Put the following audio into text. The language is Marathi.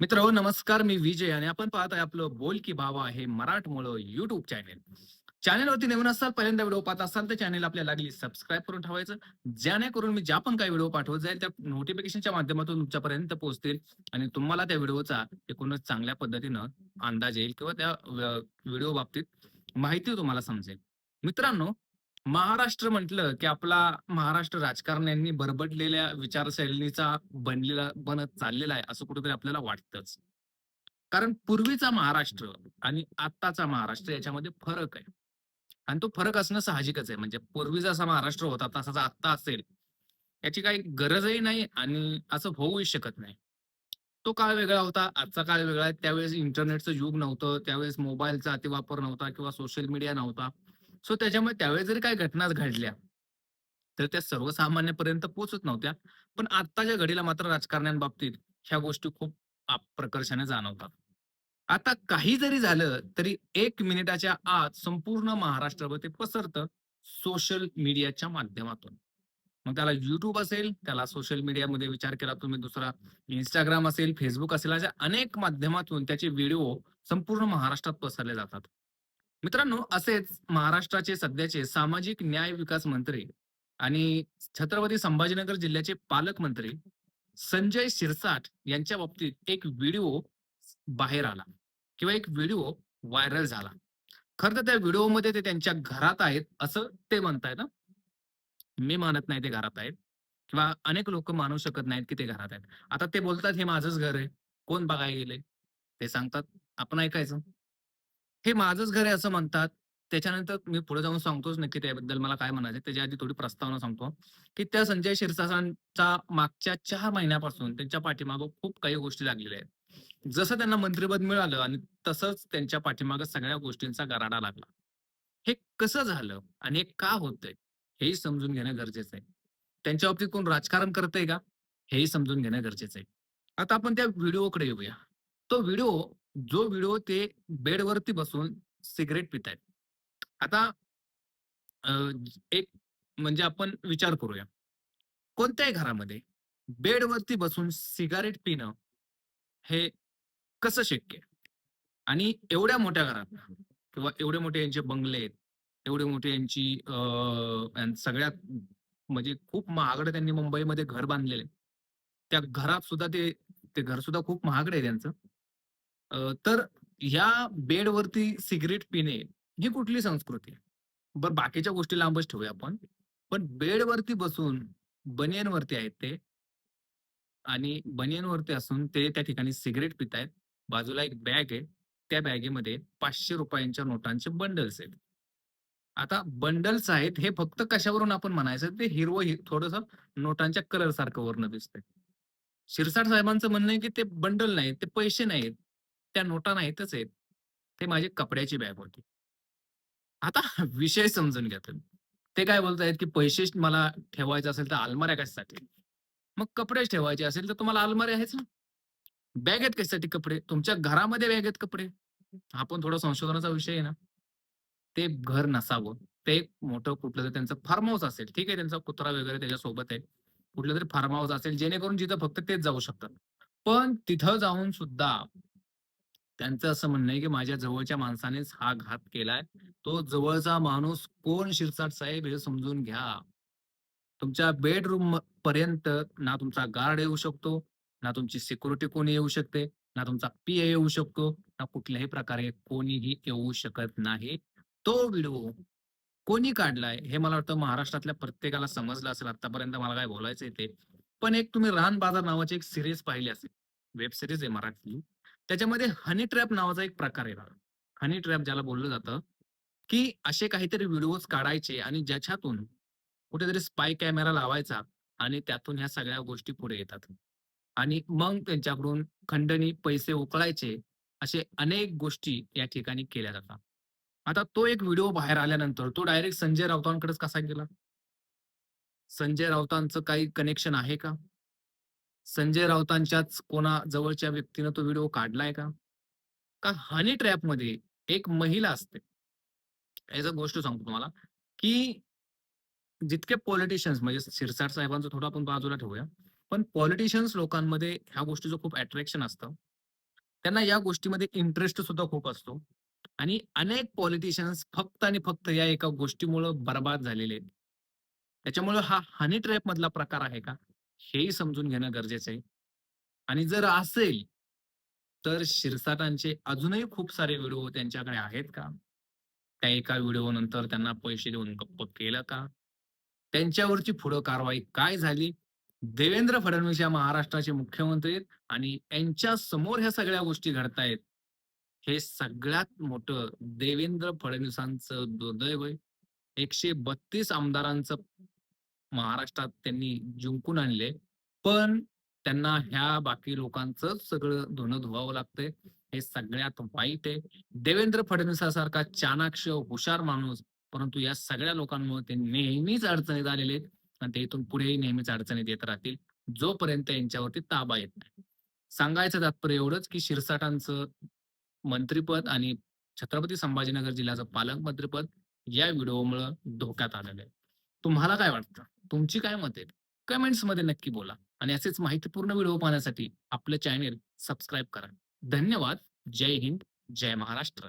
मित्र हो नमस्कार. मी विजय आणि आपण पाहत आहे आपलं बोल की बाबा हे मराठमोळ युट्यूब चॅनेल चॅनेलवरती नवीन असाल पहिल्यांदा व्हिडिओ पाहत असाल तर चॅनेल आपल्या लागली सबस्क्राईब करून ठेवायचं. जेणेकरून मी ज्या पण काही व्हिडिओ पाठवत जाईल त्या नोटिफिकेशनच्या माध्यमातून तुमच्यापर्यंत पोहोचतील आणि तुम्हाला त्या व्हिडिओचा एकूणच चांगल्या पद्धतीनं अंदाज येईल किंवा त्या व्हिडिओ बाबतीत माहिती तुम्हाला समजेल. मित्रांनो महाराष्ट्र म्हटलं की आपला महाराष्ट्र राजकारण्यांनी बरबडलेल्या विचारशैलीचा बनलेला बनत चाललेला आहे असं कुठेतरी आपल्याला वाटतंच. कारण पूर्वीचा महाराष्ट्र आणि आत्ताचा महाराष्ट्र याच्यामध्ये फरक आहे. आणि तो फरक असणं साहजिकच आहे. म्हणजे पूर्वी जसा महाराष्ट्र होता तसाचा आत्ता असेल याची काही गरजही नाही आणि असं होऊही शकत नाही. तो काळ वेगळा होता आजचा काळ वेगळा आहे. त्यावेळेस इंटरनेटचं युग नव्हतं त्यावेळेस मोबाईलचा अतिवापर नव्हता किंवा सोशल मीडिया नव्हता. सो त्याच्यामुळे त्यावेळेस जरी काही घटना घडल्या तर त्या सर्वसामान्यपर्यंत पोहोचत नव्हत्या. पण आत्ताच्या घडीला मात्र राजकारण्यांबाबतीत ह्या गोष्टी खूप प्रकर्षाने जाणवतात. आता काही जरी झालं तरी एक मिनिटाच्या आत संपूर्ण महाराष्ट्रभर ते पसरतं सोशल मीडियाच्या माध्यमातून. मग त्याला युट्यूब असेल त्याला सोशल मीडियामध्ये विचार केला तुम्ही दुसरा इंस्टाग्राम असेल फेसबुक असेल अशा अनेक माध्यमातून त्याचे व्हिडिओ संपूर्ण महाराष्ट्रात पसरले जातात. मित्रांनो असेच महाराष्ट्राचे सध्याचे सामाजिक न्याय विकास मंत्री आणि छत्रपती संभाजीनगर जिल्ह्याचे पालकमंत्री संजय शिरसाट यांच्या बाबतीत एक व्हिडिओ बाहेर आला किंवा एक व्हिडिओ व्हायरल झाला. खरं तर त्या व्हिडिओमध्ये ते त्यांच्या घरात आहेत असं ते म्हणतायत मी मानत नाही ते घरात आहेत किंवा अनेक लोक मानू शकत नाहीत की ते घरात आहेत. आता ते बोलतात हे माझंच घर आहे. कोण बघायला गेले ते सांगतात आपण ऐकायचं. हे माझंच घर आहे असं म्हणतात. त्याच्यानंतर मी पुढे जाऊन सांगतोच नक्की त्याबद्दल मला काय म्हणायचं त्याच्या आधी थोडी प्रस्तावना सांगतो. की त्या संजय शिरसाटांचा मागच्या चार महिन्यापासून त्यांच्या पाठीमागं खूप काही गोष्टी लागलेल्या आहेत. जसं त्यांना मंत्रिपद मिळालं आणि तसंच त्यांच्या पाठीमागं सगळ्या गोष्टींचा गराडा लागला. हे कसं झालं आणि हे का होतंय हेही समजून घेणं गरजेचं आहे. त्यांच्या बाबतीत कोण राजकारण करतंय का हेही समजून घेणं गरजेचं आहे. आता आपण त्या व्हिडिओकडे येऊया. तो व्हिडिओ जो व्हिडिओ ते बेडवरती बसून सिगरेट पितायत. आता एक म्हणजे आपण विचार करूया. कोणत्याही घरामध्ये बेडवरती बसून सिगारेट पिणं हे कसं शक्य? आहे आणि एवढ्या मोठ्या घरात किंवा एवढे मोठे यांचे बंगले आहेत एवढे मोठे यांची सगळ्यात म्हणजे खूप महागडं त्यांनी मुंबईमध्ये घर बांधलेले. त्या घरात सुद्धा ते ते घर सुद्धा खूप महागड आहे त्यांचं तर ह्या बेडवरती सिगरेट पिणे ही कुठली संस्कृती आहे? बाकीच्या गोष्टी लांबच ठेवूया आपण. पण बेडवरती बसून बनियनवरती आहेत ते आणि बनियनवरती असून ते त्या ठिकाणी सिगरेट पितायत. बाजूला एक बॅग आहे. त्या बॅगेमध्ये पाचशे रुपयांच्या नोटांचे बंडल्स आहेत. आता बंडल्स आहेत हे फक्त कशावरून आपण म्हणायचं? ते हिरवं हि थोडस नोटांच्या कलर सारखं वर्ण दिसतंय. शिरसाट साहेबांचं म्हणणं आहे की ते बंडल नाहीत ते पैसे नाहीत. त्या नोटा नाहीतच आहेत. ते माझी कपड्याची बॅग होती. आता विषय समजून घ्या तुम्ही. ते काय बोलतायत की पैसे मला ठेवायचे असेल तर अलमाऱ्या कशासाठी? मग कपडेच ठेवायचे असेल तर तुम्हाला अलमारी आहेच ना? बॅग आहेत कशासाठी कपडे? तुमच्या घरामध्ये बॅग आहेत कपडे? हा पण थोडा संशोधनाचा विषय आहे ना. ते घर नसावं. ते एक मोठं कुठलं तरी त्यांचं फार्म हाऊस असेल. ठीक आहे त्यांचा कुत्रा वगैरे त्याच्यासोबत आहे. कुठलं तरी फार्म हाऊस असेल जेणेकरून जिथं फक्त तेच जाऊ शकतात. पण तिथं जाऊन सुद्धा त्यांचं असं म्हणणं आहे की माझ्या जवळच्या माणसानेच हा घात केलाय. तो जवळचा माणूस कोण शिरसाट साहेब हे समजून घ्या. तुमच्या बेडरूम पर्यंत ना तुमचा गार्ड येऊ शकतो ना तुमची सिक्युरिटी कोणी येऊ शकते ना तुमचा पी येऊ शकतो ना कुठल्याही प्रकारे कोणीही येऊ शकत नाही. तो व्हिडिओ कोणी काढलाय हे मला वाटतं महाराष्ट्रातल्या प्रत्येकाला समजलं असेल. आतापर्यंत मला काय बोलायचंय ते. पण एक तुम्ही रान बाजार नावाची एक सिरीज पाहिली असेल. वेब सिरीज आहे मराठी. त्याच्यामध्ये हनी ट्रॅप नावाचा एक प्रकार आहे हनी ट्रॅप ज्याला बोललं जातं की असे काहीतरी व्हिडिओज काढायचे आणि ज्याच्यातून कुठेतरी स्पाय कॅमेरा लावायचा आणि त्यातून ह्या सगळ्या गोष्टी पुढे येतात. आणि मग त्यांच्याकडून खंडणी पैसे उकळायचे असे अनेक गोष्टी या ठिकाणी केल्या जातात. आता तो एक व्हिडिओ बाहेर आल्यानंतर तो डायरेक्ट संजय राऊतांकडेच कसा गेला? संजय राऊतांचं काही कनेक्शन आहे का? संजय राऊतांच्याच कोणा जवळच्या व्यक्तीनं तो व्हिडिओ काढलाय का? का हनी ट्रॅपमध्ये एक महिला असते. याच गोष्ट सांगतो तुम्हाला की जितके पॉलिटिशियन्स म्हणजे शिरसाट साहेबांचं थोडं आपण बाजूला ठेवूया पण पॉलिटिशियन्स लोकांमध्ये ह्या गोष्टीचं खूप अट्रॅक्शन असतं. त्यांना या गोष्टीमध्ये इंटरेस्ट सुद्धा खूप असतो. आणि अनेक पॉलिटिशियन्स फक्त आणि फक्त या एका गोष्टीमुळे बर्बाद झालेले आहेत. त्याच्यामुळे हा हनी ट्रॅप मधला प्रकार आहे का? हेही समजून घेणं गरजेचं आहे. आणि जर असेल तर शिरसाटांचे अजूनही खूप सारे व्हिडिओ त्यांच्याकडे आहेत का? त्या एका व्हिडिओ नंतर त्यांना पैसे देऊन गप्प केलं का? त्यांच्यावरची पुढं कारवाई काय झाली? देवेंद्र फडणवीस या महाराष्ट्राचे मुख्यमंत्री आहेत आणि यांच्या समोर ह्या सगळ्या गोष्टी घडतायत हे सगळ्यात मोठं देवेंद्र फडणवीसांचं दुर्दैव आहे. एकशे बत्तीस आमदारांचं महाराष्ट्रात त्यांनी जिंकून आणले. पण त्यांना ह्या बाकी लोकांचं सगळं धुणं धुवावं लागतंय. हे सगळ्यात वाईट आहे. देवेंद्र फडणवीसासारखा चाणाक्ष हुशार माणूस परंतु या सगळ्या लोकांमुळे ते नेहमीच अडचणीत आलेले आहेत. आणि ते इथून पुढेही नेहमीच अडचणीत येत राहतील. जोपर्यंत यांच्यावरती ताबा येत नाही. सांगायचं तात्पर्य एवढंच की शिरसाटांचं मंत्रीपद आणि छत्रपती संभाजीनगर जिल्ह्याचं पालकमंत्रीपद या व्हिडिओमुळे धोक्यात आलेलं आहे. तुम्हाला काय वाटतं? तुमची काय मत आहेत कमेंट्समध्ये नक्की बोला आणि असेच माहितीपूर्ण व्हिडिओ पाहण्यासाठी आपलं चॅनेल सबस्क्राईब करा. धन्यवाद. जय हिंद. जय महाराष्ट्र.